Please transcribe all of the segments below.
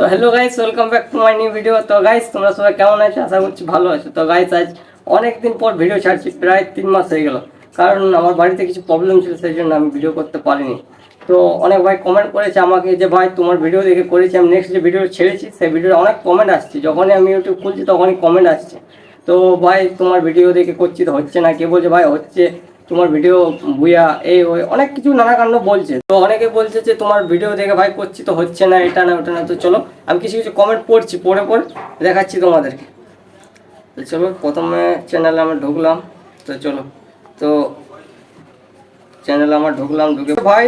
তো hello guys welcome back to my new video তো guys তোমরা সবাই কেমন আছো? আশা করছি ভালো আছো। তো গাইস আজ অনেক দিন পর ভিডিও ছাড়ছি, প্রায় তিন মাস হয়ে গেল। কারণ আমার বাড়িতে কিছু প্রবলেম ছিল, সেই জন্য আমি ভিডিও করতে পারিনি। তো অনেক ভাই কমেন্ট করেছে আমাকে যে, ভাই, তোমার ভিডিও দেখে করেছি, আমি নেক্সট যে ভিডিও ছেড়েছি, সেই ভিডিওর অনেক কমেন্ট আসছে। যখনই আমি ইউটিউব খুলছি, তখনই কমেন্ট আসছে। তো ভাই, তোমার ভিডিও দেখে করছি, তো হচ্ছে না। কে বলছে, ভাই, হচ্ছে তোমার ভিডিও বুয়া এই ওই অনেক কিছু নানা কাণ্ড বলছে। তো অনেকে বলছে যে, তোমার ভিডিও দেখে ভাই করছি, তো হচ্ছে না, এটা না, ওটা না। তো চলো, আমি কিছু কিছু কমেন্ট পড়ছি, পড়ে পড়ে দেখাচ্ছি তোমাদেরকে। তো চলো, প্রথমে চ্যানেলে আমরা ঢুকলাম, তো চলো। তো চ্যানেলে আমার ঢুকলাম, ঢুকে ভাই,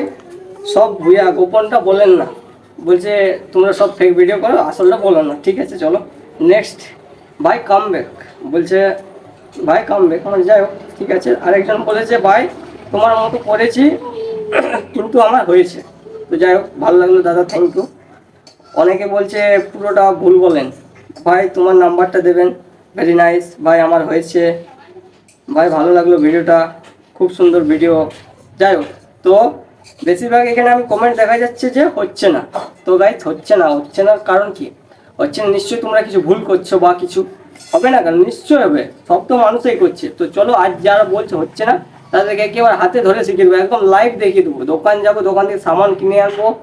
সব ভুয়া, গোপনটা বলেন না। বলছে, তোমরা সব ফেক ভিডিও করো, আসলটা বলো না। ঠিক আছে, চলো। নেক্সট ভাই কাম ব্যাক বলছে, ভাই কাম ব্যাক আমার যাই হোক। ঠিক আছে? আরেকজন বলেছে, ভাই, তোমার মতো করেছি, কিন্তু আমার হয়েছে। তো যাই হোক, ভালো লাগল, দাদা থ্যাংক ইউ অনেকে বলছে, পুরোটা ভুল বলেন। ভাই, তোমার নাম্বারটা দেবেন। ভেরি নাইস ভাই, আমার হয়েছে। ভাই, ভালো লাগল ভিডিওটা। খুব সুন্দর ভিডিও। যাই হোক, তো বেশিরভাগ এখানে আমি কমেন্ট দেখা যাচ্ছে যে হচ্ছে না। তো গাইজ হচ্ছে না হচ্ছে না কারণ কি? হচ্ছে না, নিশ্চয়ই তোমরা কিছু ভুল করছ বা কিছু হবে না কেন? নিশ্চয়ই হবে। সব তো মানুষই করছে। তো চলো, আজ যারা বলছে হচ্ছে না, তাদেরকে একেবারে হাতে ধরে শিখিয়ে দেবো। একদম লাইভ দেখিয়ে দেবো। দোকান যাব, দোকান থেকে সামান কিনে আনব।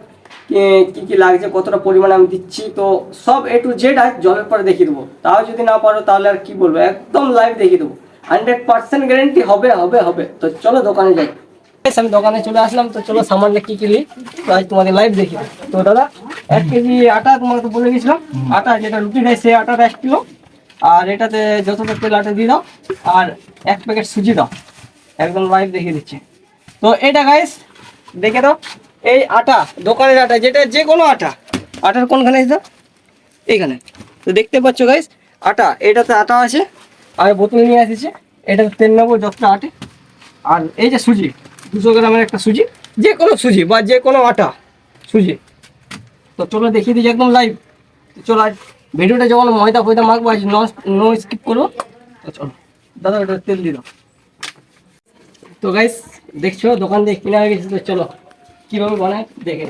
কি- কি লাগছে, কতটা পরিমাণে আমি দিচ্ছি, তো সব এ টু জেড আজ জলের পরে দেখিয়ে দেবো। তাও যদি না পারো, তাহলে আর কি বলব? একদম লাইভ দেখিয়ে দেবো। হান্ড্রেড পার্সেন্ট গ্যারেন্টি হবে হবে হবে। তো চলো দোকানে যাই। আমি দোকানে চলে আসলাম। তো চলো সামান্য কি কিনি তো আজ তোমাদের লাইভ দেখি তো দাদা, এক কেজি আটা তোমাকে তো বলে গেছিলাম। আটা যেটা রুটি দেয়, সেই আটাটা এক কিলো। আর এটাতে যতটা তেল আটা দিয়ে দাও, আর এক প্যাকেট সুজি দাও। একদম লাইভ দেখিয়ে দিচ্ছি। তো এটা গাইস দেখে দাও, এই আটা, দোকানের আটা, যেটা যে কোনো আটা, আটার কোনখানে দাও? এইখানে। তো দেখতে পাচ্ছ গাইস আটা, এটাতে আটা আছে, আর বোতল নিয়ে আসিছে এটাতে তেল নেব যতটা আটে। আর এই যে সুজি, দুশো গ্রামের একটা সুজি যে কোনো সুজি বা যে কোনো আটা, সুজি। তো চলো দেখিয়ে দিচ্ছি একদম লাইভ চলো আজ ভিডিওটা যখন ময়দা ফয়দা মাখবো, আজ নো স্কিপ করব। চলো। দাদা, ওটা তেল দিয়ে দাও। তো গাইস দেখছ, দোকান থেকে কিনে হয়ে গেছে, তো চলো। কীভাবে বানায়, দেখে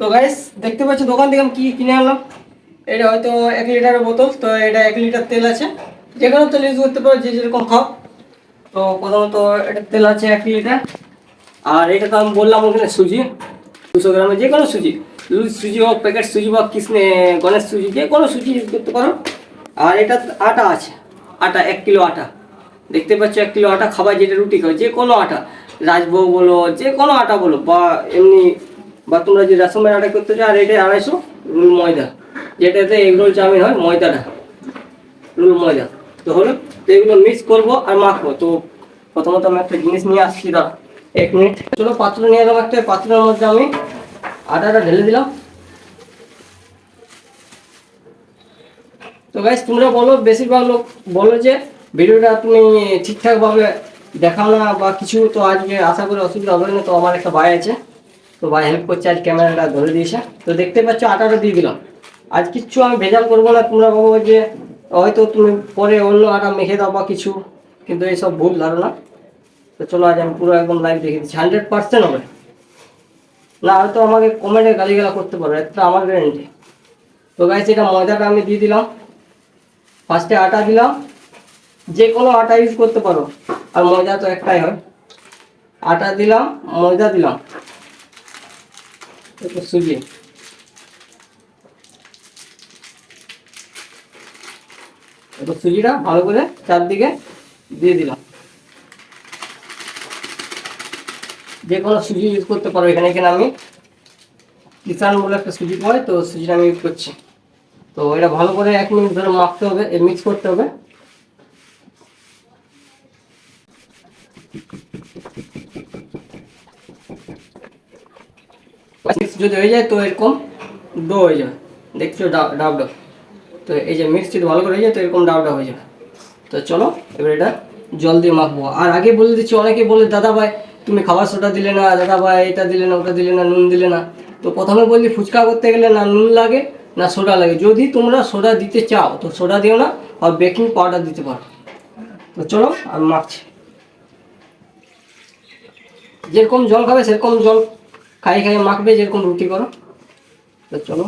তো গাইস দেখতে পাচ্ছ, দোকান থেকে আমি কি কিনে আনলাম? এটা হয়তো এক লিটারের বোতল, তো এটা এক লিটার তেল আছে। যে কোনো তেল ইউজ করতে পারো, যে যেরকম খাও। তো প্রথমত এটা তেল আছে এক লিটার। আর এটা তো আমি বললাম ওখানে সুজি, দুশো গ্রামের যে কোনো সুজি সুজি হোক প্যাকেট সুজি বা কৃষ্ণে গণেশ সুজি যে কোনো সুজি ইউজ করতে পারো। আর এটা আটা আছে, আটা, এক কিলো আটা। দেখতে পাচ্ছ, এক কিলো আটা খাবার যেটা রুটি খাও যে কোনো আটা। রাজভোগ বলো যে কোনো আটা বলো, বা এমনি, বা তোমরা যে রেশমের আটা করতে চাও, আর এটা আড়াইশো রুল ময়দা। যেটাতে এগরোল চাউমিন হয়, ময়দাটা। রুল ময়দা। তো হলো এগুলো মিক্স করব আর মাখবো। তো প্রথমত আমি একটা জিনিস নিয়ে আসছি দাঁড়া এক মিনিট। চলো, পাত্র নিয়ে এলাম একটা। পাত্রের মধ্যে আমি আটাটা ঢেলে দিলাম। তো গাইস তোমরা বলো, বেশিরভাগ লোক বলো যে ভিডিওটা তুমি ঠিকঠাকভাবে দেখাও না বা কিছু, তো আজকে আশা করি অসুবিধা হবে না। তো আমার একটা ভাই আছে। তো ভাই হেল্প করছে, আজ ক্যামেরাটা ধরে দিয়েছে। তো দেখতে পাচ্ছ, আটাটা দিয়ে দিলাম। আজ কিচ্ছু আমি ভেজাল করব না, তোমরা ভাবো যে হয়তো তুমি পরে অন্য আটা মেখে দাও বা কিছু, কিন্তু এইসব ভুল ধারণা। তো চলো আজ আমি পুরো একদম লাইভ দেখে দিচ্ছি। হান্ড্রেড পার্সেন্ট হবে। না, হয়তো আমাকে কমেন্টে গালিগালা করতে পারো, এটা আমার গ্যারেন্টি তো গাইস এটা ময়দাটা আমি দিয়ে দিলাম। ফার্স্টে আটা দিলাম। যে কোনো আটা ইউজ করতে পারো, আর ময়দা তো একটাই হয়। আটা দিলাম, ময়দা দিলাম। একটু সুজি। একটু সুজিটা ভালো করে চারদিকে দিয়ে দিলাম। যে কোনো সুজি ইউজ করতে পারো এখানে এখানে আমি কিষান বলে একটা সুজি পাই তো সুজিটা আমি ইউজ করছি। তো এটা ভালো করে এক মিনিট ধরে মাখতে হবে মিক্স করতে হবে। যদি হয়ে যায় তো এরকম ডো হয়ে যাবে। দেখছ ডাব ডাব তো এই যে মিক্স যদি ভালো করে যায়, তো এরকম ডাব হয়ে যাবে। তো চলো, এবার এটা জল দিয়ে মাখবো। আর আগে বলে দিচ্ছি, অনেকে বলে, দাদা ভাই, তুমি খাবার সোটা দিলে না, দাদা ভাই, এটা দিলে না, ওটা দিলে না, নুন দিলে না। তো প্রথমে বললি ফুচকা করতে গেলে না নুন লাগে, না সোডা লাগে। যদি তোমরা সোডা দিতে চাও, তো সোডা দিও না, আর বেকিং পাউডার দিতে পারো। তো চলো, আমি মাখছি। যেরকম জল খাবে, সেরকম জল খাই খাই মাখবে, যেরকম রুটি করো। তো চলো।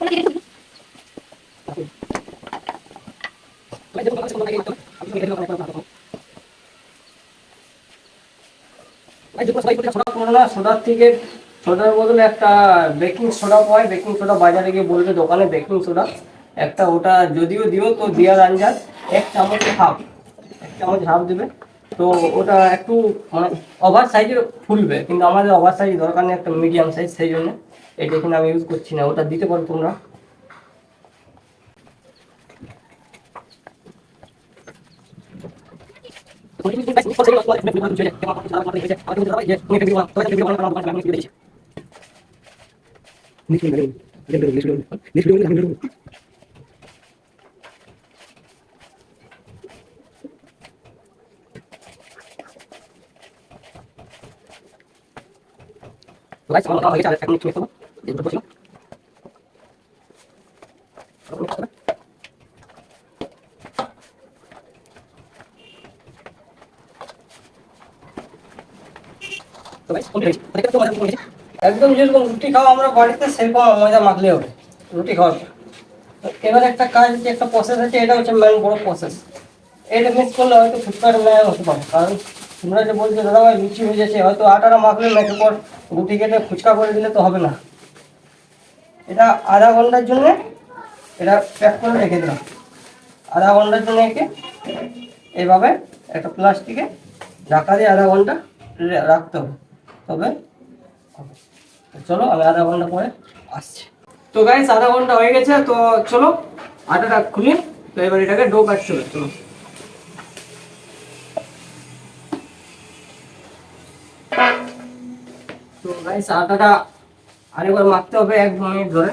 বেকিং সোডা বাজারে গিয়ে বলবে দোকানে বেকিং একটা ওটা যদিও দিও তো দেওয়ার আঞ্জাদ। এক চামচ হাফ এক চামচ দেবে। তো ওটা একটু মানে ওভার ফুলবে। কিন্তু আমাদের ওভার সাইজ দরকার নেই, একটা মিডিয়াম সাইজ সেই জন্য। এটা এখানে আমি ইউজ করছি না ওটা দিতে পারো তোমরা Guys, kalau kalau kita ada teknik একদম যেরকম রুটি খাওয়া আমরা বাড়িতে সেরকম মজা মাখলে হবে। রুটি খাওয়ার এবার একটা কাজ যে একটা প্রসেস আছে, এটা হচ্ছে মেন বড় প্রসেস এটা মিস করলে হয়তো ফুটকার হতে পারে। কারণ তোমরা যে বলছো দাদা ভাই লুচি হয়ে যাচ্ছে, হয়তো আটাটা মাখলে মেখে পর গুটি কেটে ফুচকা করে দিলে তো হবে না। এটা আধা ঘণ্টার জন্য এটা প্যাক করে রেখে দিলাম। আধা ঘণ্টার জন্য একে এভাবে একটা প্লাস্টিকে ঢাকা দিয়ে আধা ঘণ্টা রাখতে হবে। তবে চলো, আমি আধা ঘণ্টা পরে আসছি। তো গাইস আধা ঘণ্টা হয়ে গেছে, তো চলো, আটাটা খুলি। তো এবার এটাকে ডো কাটতে হবে চলো। তো গাইস আটাটা আরেকবার মাখতে হবে এক দু মিনিট ধরে।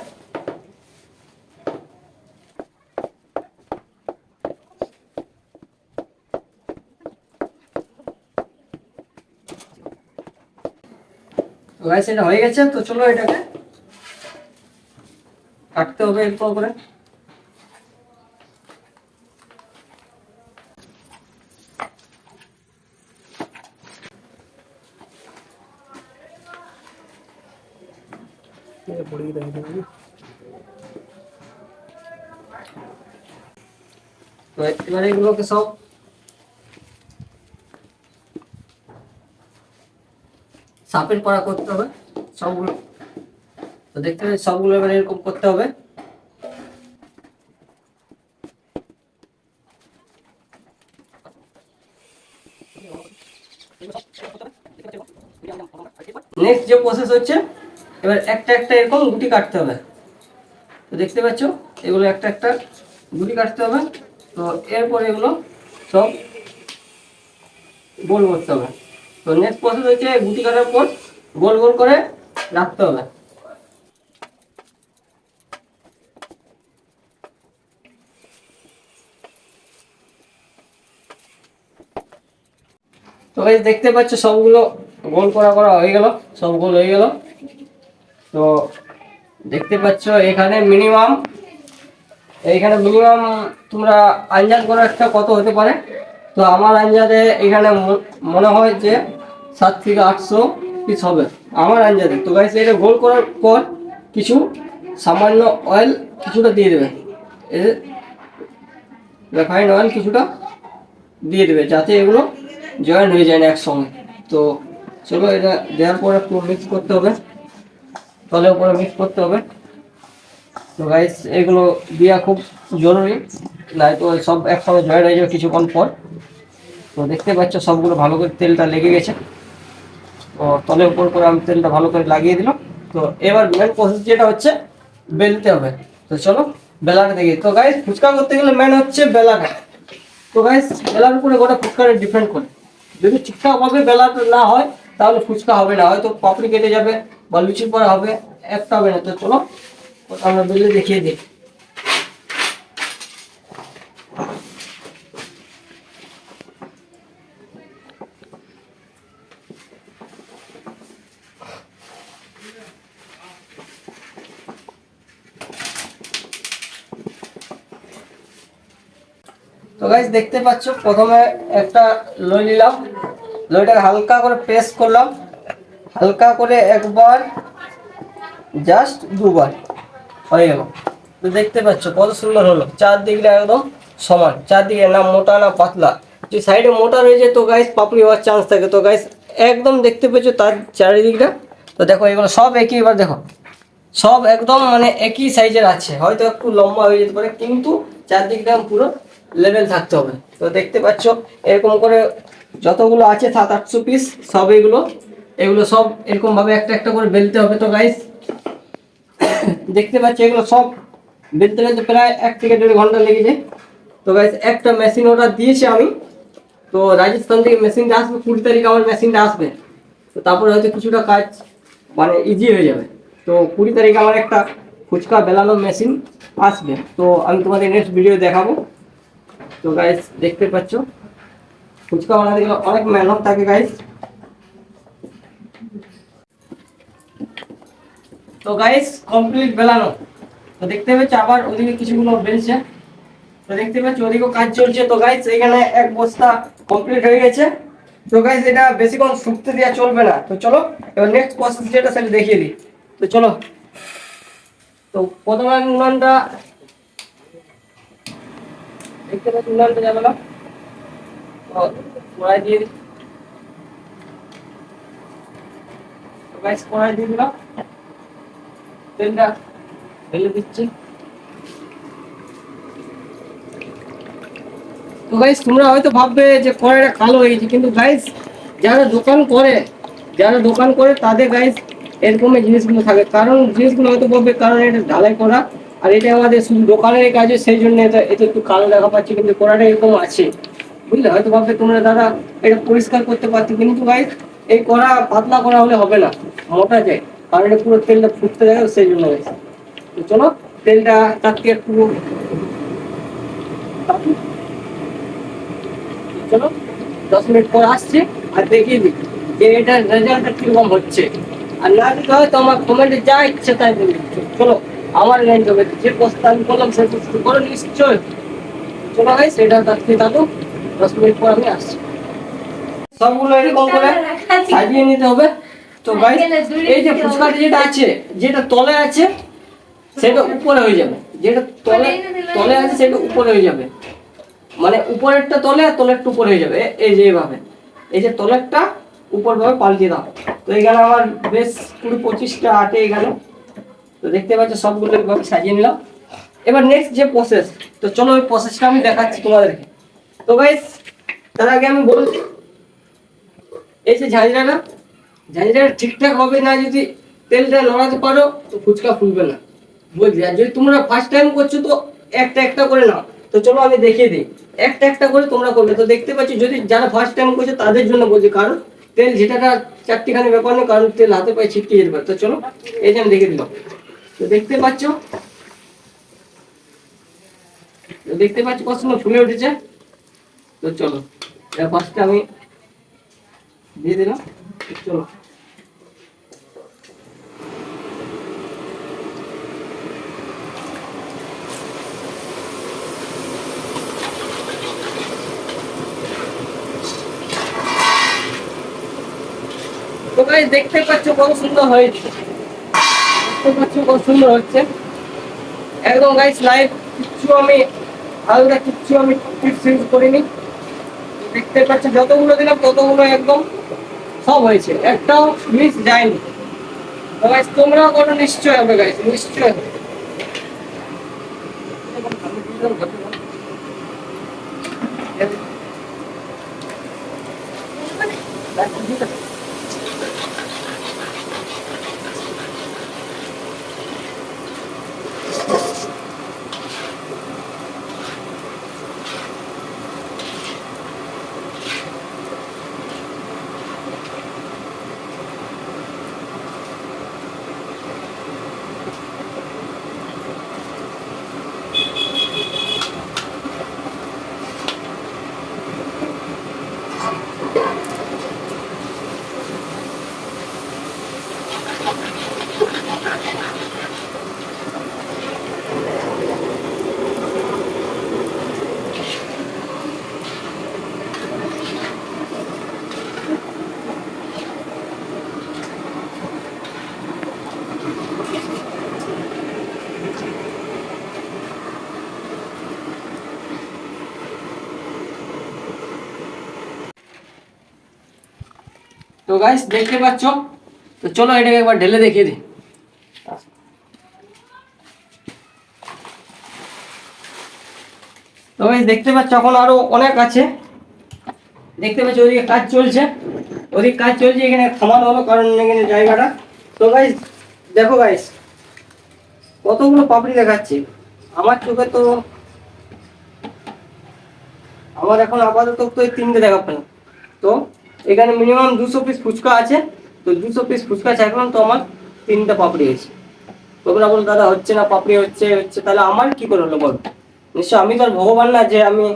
গাইস এটা হয়ে গেছে, তো চলো এটাকে কাটতে হবে এরপর করে। করতে হবে, সবগুলো। তো দেখতে পাচ্ছি, সবগুলো এবার এরকম করতে হবে। নেক্সট যে প্রসেস হচ্ছে এবার একটা একটা এরকম গুটি কাটতে হবে। তো দেখতে পাচ্ছ, এগুলো একটা একটা গুটি কাটতে হবে। তো এরপর এগুলো সব গোল করতে হবে। তো নেক্সট প্রসেস হচ্ছে গুটি কাটার পর গোল গোল করে রাখতে হবে। তো এই দেখতে পাচ্ছ, সবগুলো গোল করা করা হয়ে গেল, সব গোল হয়ে গেল। তো দেখতে পাচ্ছ, এখানে মিনিমাম এইখানে মিনিমাম তোমরা আঞ্জাদ করে একটা কত হতে পারে? তো আমার আঞ্জাদে এখানে মনে হয় যে সাত থেকে আটশো পিস হবে, আমার আঞ্জাদে। তো গাইস এটা গোল করার পর কিছু সামান্য অয়েল কিছুটা দিয়ে দেবে। রিফাইন্ড অয়েল কিছুটা দিয়ে দেবে, যাতে এগুলো জয়েন হয়ে যায় না একসঙ্গে। তো চলো এটা দেওয়ার পর একটু মিক্স করতে হবে। তলের উপরে মিক্স করতে হবে। তো গাইস এগুলো দেওয়া খুব জরুরি, নাই তো সব একসঙ্গে জয়েন হয়ে যাবে কিছুক্ষণ পর। তো দেখতে পাচ্ছ সবগুলো ভালো করে তেলটা লেগে গেছে। তো তলের উপর করে আমি তেলটা ভালো করে লাগিয়ে দিলাম। তো এবার মেন প্রসেস যেটা হচ্ছে, বেলতে হবে। তো চলো, বেলাটা দেখি। তো গাইস ফুচকা করতে গেলে মেন হচ্ছে বেলাটা। তো গাইস বেলার উপরে গোটা ফুচকাটা ডিপেন্ড করে। যদি ঠিকঠাকভাবে বেলাটা না হয় তাহলে ফুচকা হবে না, হয়তো পাপড়ি কেটে যাবে বা লুচি পরে হবে, একটা হবে না, তো চলো আমরা বেলে দেখিয়ে দিই। তো গাইজ দেখতে পাচ্ছ, প্রথমে একটা লই নিলাম। লইটাকে হালকা করে প্রেস করলাম। হালকা করে একবার জাস্ট দুবার। হয়ে গেল। তো দেখতে পাচ্ছ কত সুন্দর হলো। চারদিকটা একদম সমান। চারদিকে না মোটা না পাতলা। যে সাইডে মোটা রয়ে যায়, তো গাইস পাপড়ি হওয়ার চান্স থাকে। তো গাইস একদম দেখতে পেয়েছ তার চারিদিকটা। তো দেখো, এগুলো সব একই। এবার দেখো, সব একদম মানে একই সাইজের আছে। হয়তো একটু লম্বা হয়ে যেতে পারে, কিন্তু চারদিকটা পুরো লেভেল থাকতে হবে। তো দেখতে পাচ্ছ, এরকম করে যতগুলো আছে সাত আটশো পিস সব এগুলো এগুলো সব এরকম ভাবে একটা একটা করে বেলতে হবে তো গাইস দেখতে পাচ্ছি, এগুলো সব বেলতে বেলতে প্রায় এক থেকে দেড় ঘণ্টা লেগে যায়। তো গাইস একটা মেশিন অর্ডার দিয়েছি আমি। তো, রাজস্থান থেকে মেশিনটা আসবে, কুড়ি তারিখ আমার মেশিনটা আসবে। তো, তারপরে হয়তো কিছুটা কাজ মানে ইজি হয়ে যাবে। তো, কুড়ি তারিখ আমার একটা ফুচকা বেলানো মেশিন আসবে। তো, আমি তোমাদের নেক্সট ভিডিও দেখাবো। তো গাইস দেখতে পাচ্ছ? ফুচকা বানাতে গেলে অনেক মেহনত থাকে গাইস তো গাইস কমপ্লিট বেলানো। তো দেখতে পাচ্ছ, আবার ওদিকে কিছুগুলো বেলছে। তো দেখতে পাচ্ছ, ওদিকেও কাজ চলছে। তো গাইস এখানে এক বস্তা কমপ্লিট হয়ে গেছে। তো গাইস এটা বেশিক্ষণ শুকতে দেওয়া চলবে না। তো, চলো, এবার নেক্সট প্রসেস যেটা, সেটা দেখিয়ে দিই। তো, চলো। তো, প্রথমে উনানটা দেখতে পাচ্ছি, উনানটা জ্বালালাম কড়াই দিয়ে তো গাইস কড়াই দিয়ে দিলাম। তেলটা ঢেলে দিচ্ছি। তো গাইস তোমরা হয়তো ভাববে যে কড়াইটা কালো হয়ে গেছে কিন্তু গাইস যারা দোকান করে, যারা দোকান করে, তাদের গাইস এরকমই জিনিসগুলো থাকে। কারণ জিনিসগুলো হয়তো ভাববে কারণ এটা ঢালাই করা, আর এটা আমাদের শুধু দোকানের কাজে, সেই জন্য এটা একটু কালো দেখা পাচ্ছি, কিন্তু কড়াটা এরকম আছে। বুঝলে? হয়তো ভাববে, তোমরা দাদা এটা পরিষ্কার করতে পারছি কিন্তু ভাই, এই কড়া পাতলা করা হলে হবে না, মোটা যায়। কারণ এটা পুরো তেলটা ফুটতে যায় সেই জন্য তো চলো, তেলটা তার একটু চলো, দশ মিনিট পর আসছে আর দেখিয়ে দিই যে এটার রেজাল্টটা কীরকম হচ্ছে। আর না দিতে হয় তো আমার কমেন্টে যা ইচ্ছে তাই বলে চলো, আমার লাইন হবে যে প্রস্তাব করলাম সেই প্রস্তুত করো নিশ্চয় চলো ভাই সেটা তার থেকে থাকুক দশ মিনিট পর আমি আসছি। সবগুলো এরকম করে সাজিয়ে নিতে হবে। তো ভাই এই যে যেটা আছে যেটা তলে আছে সেটা উপরে হয়ে যাবে। যেটা তলে তলে আছে সেটা উপরে হয়ে যাবে। মানে উপরেরটা তলে আর তলেরটা উপরে হয়ে যাবে। এই যে এইভাবে। এই যে তলেরটা উপর ভাবে পাল্টে দাও। তো এখানে আমার বেশ কুড়ি পঁচিশটা আটে এখানে তো দেখতে পাচ্ছ সবগুলো এইভাবে সাজিয়ে নিলাম। এবার নেক্সট যে প্রসেস তো চলো ওই প্রসেসটা আমি দেখাচ্ছি তোমাদেরকে। তো গাইস তার আগে আমি বলছি, এই যে ঝাঁঝরাটা ঝাঁঝরাটা ঠিকঠাক হবে না যদি তেলটা নড়াতে পারো, তো ফুচকা ফুলবে না। বুঝলি? আর যদি তোমরা ফার্স্ট টাইম করছ, তো একটা একটা করে নাও। তো চলো আমি দেখিয়ে দিই। একটা একটা করে তোমরা করবে। তো দেখতে পাচ্ছি, যদি যারা ফার্স্ট টাইম করছে, তাদের জন্য বলছি, কারণ তেল যেটাটা চারটিখানি ব্যাপার না কারণ তেল হাতে পায়ে ছিটকে যেতে পারে তো চলো, এই যে আমি দেখিয়ে দিলাম। তো দেখতে পাচ্ছ? দেখতে পাচ্ছ, কত ফুলে উঠেছে। তো চলো। ফার্স্টে আমি দিয়ে দিলাম চলো। তো গাইস দেখতে পাচ্ছ কত সুন্দর হয়েছে পাচ্ছ কত হচ্ছে। একদম গাইস লাইভ কিচ্ছু আমি আলাদা কিচ্ছু আমি করিনি। দেখতে পাচ্ছেন, যতগুলো দিলাম, ততগুলো একদম সব হয়েছে। একটাও মিস যায়নি। গাইস তোমরাও কোনো নিশ্চয় হবে গাইস নিশ্চয় গাইস দেখতে পাচ্ছ? তো চলো এটাকে একবার ঢেলে দেখিয়ে দিই। তো গাইস দেখতে পাচ্ছ, এখন আরও অনেক আছে। দেখতে পাচ্ছ, ওদিকে কাজ চলছে। ওদিকে কাজ চলছে, এখানে থামানো হলো কারণ এখানে জায়গাটা। তো গাইস দেখো গাইস কতগুলো পাপড়ি দেখাচ্ছে। আমার চোখে তো আমার এখন আপাতত তো এই তিনটে দেখা পেলাম তো এখানে মিনিমাম দুশো পিস ফুচকা আছে। তো দুশো পিস ফুচকা চাইলাম তো আমার তিনটে পাপড়ি আছে। তোমরা বলো দাদা, হচ্ছে না পাপড়ি, হচ্ছে হচ্ছে, তাহলে আমার কি করে হলো বলো? নিশ্চয় আমি তো আর ভগবান না যে আমি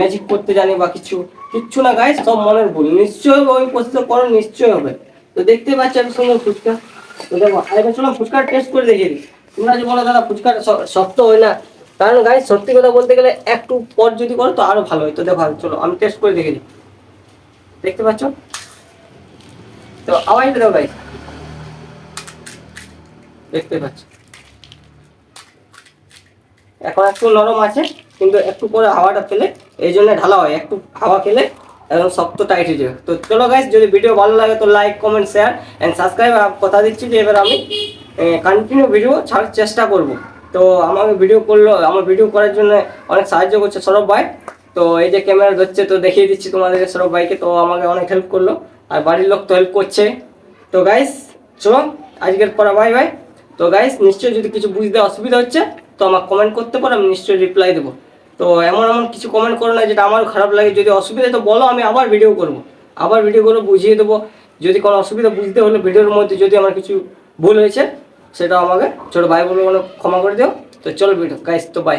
ম্যাজিক করতে জানি বা কিছু, কিচ্ছু না গাইস সব মনের ভুল। নিশ্চয়ই ওই প্রস্তুত করো, নিশ্চয়ই হবে। তো দেখতে পাচ্ছি এত সুন্দর ফুচকা। তো দেখো আরেকবার চলো ফুচকার টেস্ট করে দেখিয়ে দিই। তোমরা যে বলো, দাদা ফুচকা শক্ত হয় না। কারণ গাইস সত্যি কথা বলতে গেলে, একটু পর যদি করো, তো আরও ভালো হয়। তো দেখো, চলো, আমি টেস্ট করে দেখে দিই। দেখতে পাচ্ছ? তো আওয়াজটা দাও গাইস দেখতে পাচ্ছ। এখন একটু নরম আছে, কিন্তু একটু করে হাওয়াটা পেলে এই জন্য ঢালা হয়, একটু হাওয়া খেলে একদম শক্ত টাইট হয়ে যাবে। তো চলো গাইস যদি ভিডিও ভালো লাগে তো like comment share and subscribe কথা দিচ্ছি যে এবার আমি কন্টিনিউ ভিডিও ছাড়ার চেষ্টা করব। তো আমাকে ভিডিও করল, আমার ভিডিও করার জন্য অনেক সাহায্য করছে সৌরভ ভাই। তো এই যে ক্যামেরা ধরছে, তো দেখিয়ে দিচ্ছি তোমাদের সৌরভ ভাইকে। তো আমাকে অনেক হেল্প করল, আর বাড়ির লোক তো হেল্প করছে। তো গাইস চলো, আজকের পরে বাই বাই তো গাইস নিশ্চয়ই যদি কিছু বুঝতে অসুবিধা হচ্ছে, তো আমাকে কমেন্ট করতে পারো, আমি নিশ্চয়ই রিপ্লাই দেবো। তো এমন এমন কিছু কমেন্ট করো না, যেটা আমার খারাপ লাগে। যদি অসুবিধা তো বলো, আমি আবার ভিডিও করব। আবার ভিডিও করে বুঝিয়ে দেবো। যদি কোনো অসুবিধা বুঝতে হলে ভিডিওর মধ্যে যদি আমার কিছু ভুল হয়েছে, সেটা আমাকে ছোটো ভাই বলে ক্ষমা করে দিও। তো চলো ভিডিও গাইস তো বাই